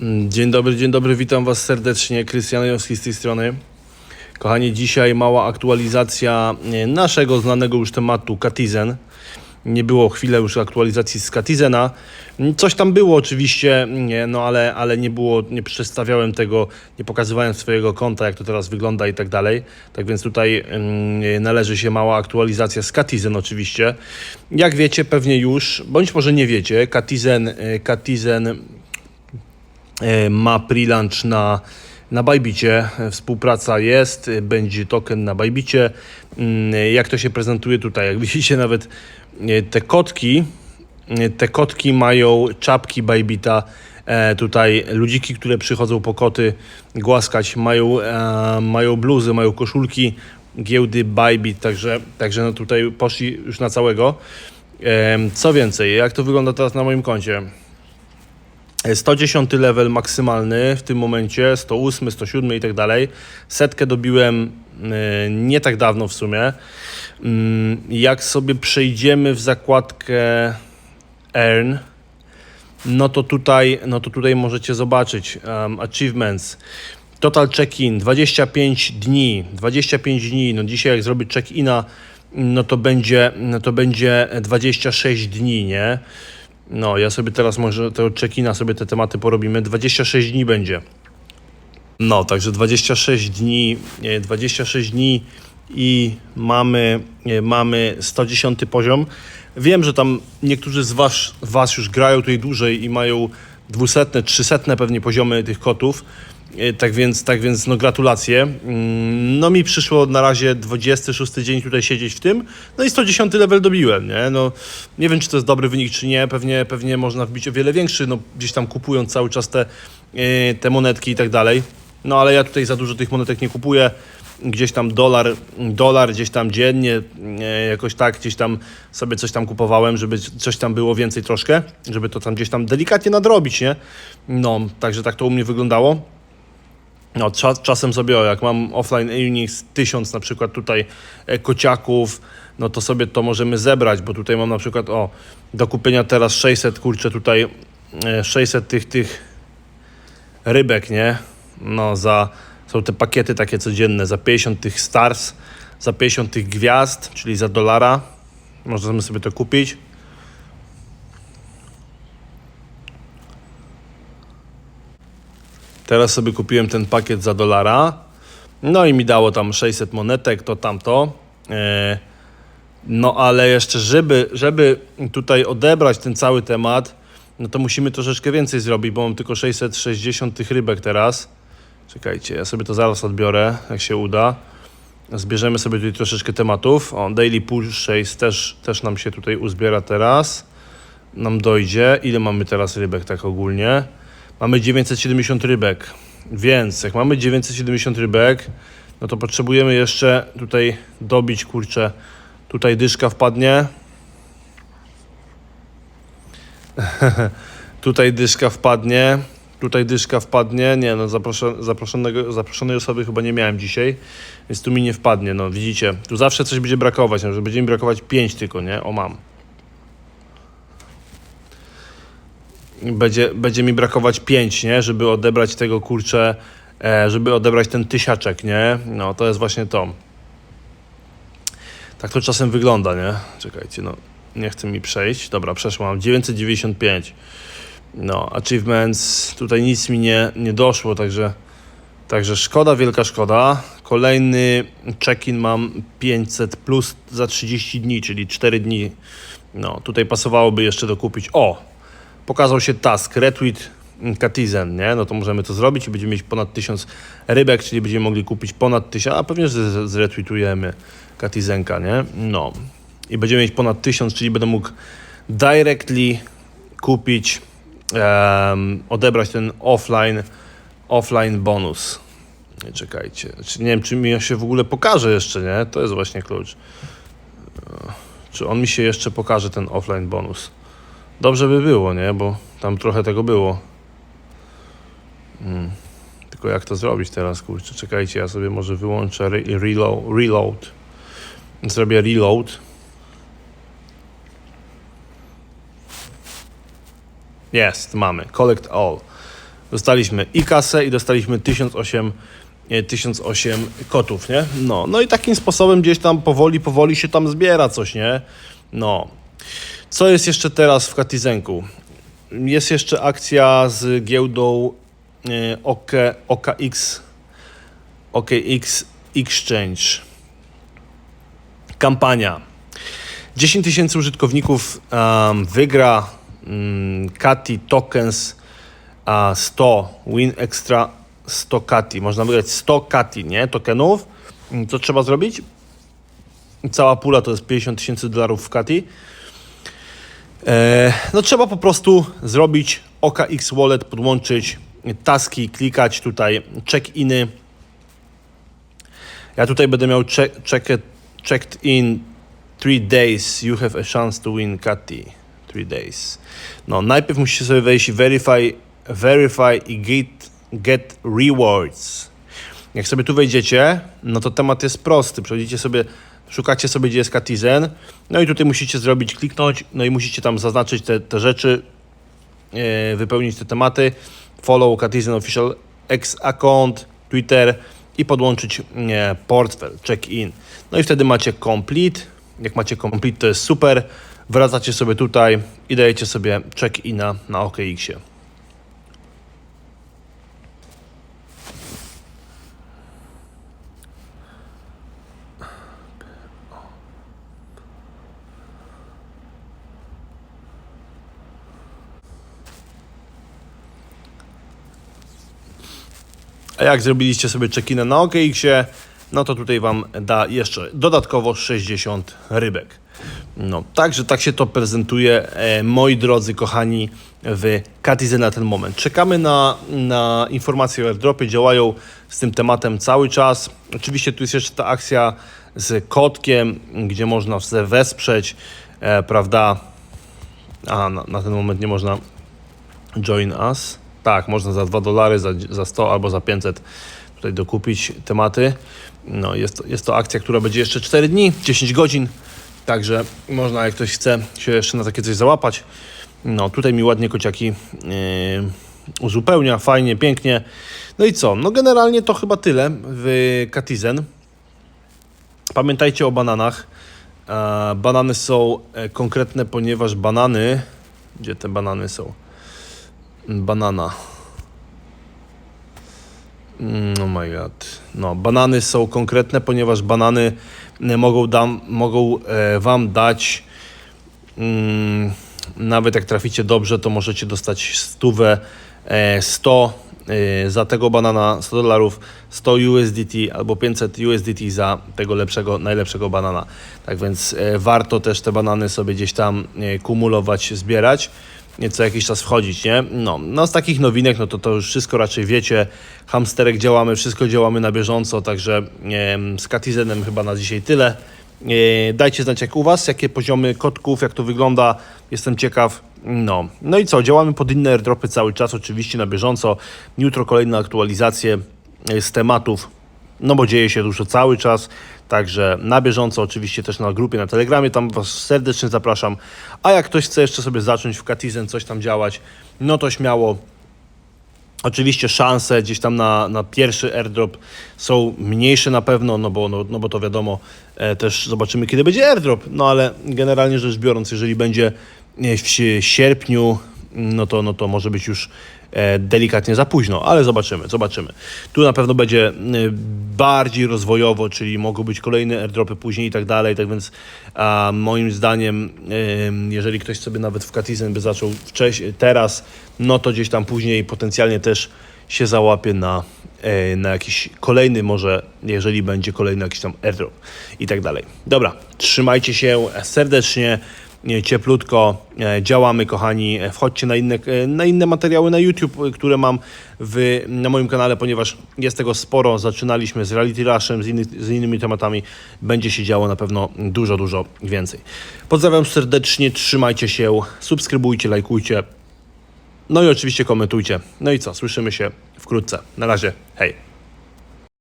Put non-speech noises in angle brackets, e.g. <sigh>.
Mm, Dzień dobry, dzień dobry, witam Was serdecznie. Krystian Janowski z tej strony. Kochani, dzisiaj mała aktualizacja e, naszego znanego już tematu Katizen. Nie było chwilę już aktualizacji z Katizena. Mm, Coś tam było oczywiście, nie, no ale, ale nie było, nie przedstawiałem tego, nie pokazywałem swojego konta, jak to teraz wygląda i tak dalej. Tak więc tutaj mm, należy się mała aktualizacja z Katizen oczywiście. Jak wiecie pewnie już, bądź może nie wiecie, Katizen, Katizen e, ma pre-launch na, na Bajbicie. E, Współpraca jest, e, będzie token na Bajbicie. Mm, e, Jak to się prezentuje tutaj? Jak <laughs> widzicie nawet e, te kotki, e, te kotki mają czapki Bajbita. E, Tutaj ludziki, które przychodzą po koty głaskać, mają, e, mają bluzy, mają koszulki giełdy Bybit, także, także no tutaj poszli już na całego. Co więcej, jak to wygląda teraz na moim koncie? 110 level maksymalny w tym momencie, 108, 107 i tak dalej. Setkę dobiłem e, nie tak dawno w sumie. Mm, Jak sobie przejdziemy w zakładkę Earn, no to tutaj, no to tutaj możecie zobaczyć um, achievements. Total check-in 25 dni, 25 dni. No dzisiaj jak zrobić check-ina, no to będzie, no to będzie 26 dni, nie? No, ja sobie teraz może tego check-ina sobie te tematy porobimy. 26 dni będzie. No, także 26 dni, nie, 26 dni i mamy, mamy 110 poziom. Wiem, że tam niektórzy z was, was już grają tutaj dłużej i mają 200, 300 pewnie poziomy tych kotów. E, Tak więc, tak więc no gratulacje. Mm, No mi przyszło na razie 26 dzień tutaj siedzieć w tym, no i 110 level dobiłem, nie? No nie wiem, czy to jest dobry wynik, czy nie, pewnie, pewnie można wbić o wiele większy, no gdzieś tam kupując cały czas te, e, te monetki i tak dalej. No ale ja tutaj za dużo tych monetek nie kupuję, gdzieś tam dolar, dolar gdzieś tam dziennie, e, jakoś tak, gdzieś tam sobie coś tam kupowałem, żeby coś tam było więcej troszkę, żeby to tam gdzieś tam delikatnie nadrobić, nie? No, także tak to u mnie wyglądało. No, cza, czasem sobie, jak mam offline Unix 1000 na przykład tutaj e, kociaków, no to sobie to możemy zebrać, bo tutaj mam na przykład, o, do kupienia teraz 600, kurczę, tutaj e, 600 tych, tych rybek, nie? No, za, są te pakiety takie codzienne, za 50 tych stars, za 50 tych gwiazd, czyli za dolara, możemy sobie to kupić. Teraz sobie kupiłem ten pakiet za dolara. No i mi dało tam 600 monetek, to tamto. E, No ale jeszcze, żeby, żeby tutaj odebrać ten cały temat, no to musimy troszeczkę więcej zrobić, bo mam tylko 660 tych rybek teraz. Czekajcie, ja sobie to zaraz odbiorę, jak się uda. Zbierzemy sobie tutaj troszeczkę tematów. O, Daily Push 6 też, też nam się tutaj uzbiera teraz. Nam dojdzie. Ile mamy teraz rybek tak ogólnie? Mamy 970 rybek, więc jak mamy 970 rybek, no to potrzebujemy jeszcze tutaj dobić, kurczę, tutaj dyszka wpadnie. <laughs> tutaj dyszka wpadnie, tutaj dyszka wpadnie. Nie, no zaproszo- zaproszonego, zaproszonej osoby chyba nie miałem dzisiaj, więc tu mi nie wpadnie. No widzicie, tu zawsze coś będzie brakować, no, że będzie mi brakować 5 tylko, nie? O mam. Będzie, będzie mi brakować 5, nie? Żeby odebrać tego kurczę, e, żeby odebrać ten tysiaczek, nie? No to jest właśnie to. Tak to czasem wygląda, nie? Czekajcie, no nie chce mi przejść. Dobra, przeszło, mam 995. No, achievements, tutaj nic mi nie, nie doszło, także, także szkoda, wielka szkoda. Kolejny check-in mam 500 plus za 30 dni, czyli 4 dni. No, tutaj pasowałoby jeszcze dokupić. O! Pokazał się task retweet Katizen, nie? No to możemy to zrobić i będziemy mieć ponad 1000 rybek, czyli będziemy mogli kupić ponad 1000, a pewnie, zretweetujemy Katizenka, nie? No. I będziemy mieć ponad 1000, czyli będę mógł directly kupić, em, odebrać ten offline, offline bonus. Nie czekajcie. Znaczy, nie wiem, czy mi się w ogóle pokaże jeszcze, nie? To jest właśnie klucz. E, Czy on mi się jeszcze pokaże, ten offline bonus? Dobrze by było, nie? Bo tam trochę tego było. Mm. Tylko jak to zrobić teraz, kurczę? Czekajcie, ja sobie może wyłączę re reload, reload. Zrobię reload. Jest, mamy. Collect all. Dostaliśmy i kasę i dostaliśmy 1008, e, 1008 kotów, nie? No, no i takim sposobem gdzieś tam powoli, powoli się tam zbiera coś, nie? No. Co jest jeszcze teraz w Katizenku? Jest jeszcze akcja z giełdą e, OK, OKX, OKX Exchange. Kampania. 10 tysięcy użytkowników um, wygra um, Kati Tokens a 100 Win Extra 100 Kati. Można wygrać 100 Kati, nie? Tokenów. Co trzeba zrobić? Cała pula to jest 50 tysięcy dolarów w Kati. E, no trzeba po prostu zrobić OKX Wallet, podłączyć taski, klikać tutaj check-iny. Ja tutaj będę miał check, check, checked in 3 days, you have a chance to win Kati. 3 days. No, najpierw musicie sobie wejść verify, verify i get, get rewards. Jak sobie tu wejdziecie, no to temat jest prosty. Przechodzicie sobie, szukacie sobie, gdzie jest Katizen, no i tutaj musicie zrobić, kliknąć, no i musicie tam zaznaczyć te, te rzeczy, e, wypełnić te tematy, follow Katizen Official X account, Twitter i podłączyć nie, portfel, check-in. No i wtedy macie complete. Jak macie complete, to jest super. Wracacie sobie tutaj i dajecie sobie check-ina na OKX-ie. A jak zrobiliście sobie check-in na OKX-ie, no to tutaj Wam da jeszcze dodatkowo 60 rybek. No, także tak się to prezentuje, e, moi drodzy, kochani, w Katize na ten moment. Czekamy na, na informacje o airdropie, działają z tym tematem cały czas. Oczywiście tu jest jeszcze ta akcja z kotkiem, gdzie można sobie wesprzeć, e, prawda? A, na, na ten moment nie można Join Us. Tak, można za 2 dolary, za, za 100 albo za 500 tutaj dokupić tematy. No, jest, to, jest to akcja, która będzie jeszcze 4 dni, 10 godzin. Także można, jak ktoś chce się jeszcze na takie coś załapać. No, tutaj mi ładnie kociaki yy, uzupełnia, fajnie, pięknie. No i co? No, generalnie to chyba tyle w Katizen. Pamiętajcie o bananach. Banany są e, konkretne, ponieważ banany. Gdzie te banany są? Banana. Mm, Oh my god. No, banany są konkretne, ponieważ banany mogą, dam, mogą e, Wam dać. Mm, nawet jak traficie dobrze, to możecie dostać stówę e, 100 e, za tego banana, 100 dolarów, 100 USDT albo 500 USDT za tego lepszego, najlepszego banana. Tak więc e, warto też te banany sobie gdzieś tam e, kumulować, zbierać co jakiś czas wchodzić, nie? No, no z takich nowinek, no to to już wszystko raczej wiecie. Hamsterek działamy, wszystko działamy na bieżąco, także z Katizenem chyba na dzisiaj tyle. E, dajcie znać jak u Was, jakie poziomy kotków, jak to wygląda, jestem ciekaw. No, no i co, działamy pod inne airdropy cały czas, oczywiście na bieżąco. Jutro kolejne aktualizacje e, z tematów, no bo dzieje się dużo cały czas, także na bieżąco oczywiście też na grupie na Telegramie, tam Was serdecznie zapraszam. A jak ktoś chce jeszcze sobie zacząć w Katizen coś tam działać, no to śmiało. Oczywiście szanse gdzieś tam na, na pierwszy airdrop są mniejsze na pewno, no bo, no, no bo to wiadomo, e, też zobaczymy kiedy będzie airdrop, no ale generalnie rzecz biorąc, jeżeli będzie e, w si- sierpniu, no to, no to może być już e, delikatnie za późno, ale zobaczymy, zobaczymy. Tu na pewno będzie e, bardziej rozwojowo, czyli mogą być kolejne airdropy później i tak dalej, tak więc a, moim zdaniem, e, jeżeli ktoś sobie nawet w Katizen by zaczął wcześniej, teraz, no to gdzieś tam później potencjalnie też się załapie na, na jakiś kolejny może, jeżeli będzie kolejny jakiś tam airdrop i tak dalej. Dobra, trzymajcie się serdecznie, cieplutko, e, działamy kochani, E, wchodźcie na inne, e, na inne materiały na YouTube, które mam w, na moim kanale, ponieważ jest tego sporo, zaczynaliśmy z Reality Rushem, z, inny, z innymi tematami, będzie się działo na pewno dużo, dużo więcej. Pozdrawiam serdecznie, trzymajcie się, subskrybujcie, lajkujcie, no i oczywiście komentujcie. No i co, słyszymy się wkrótce. Na razie, hej.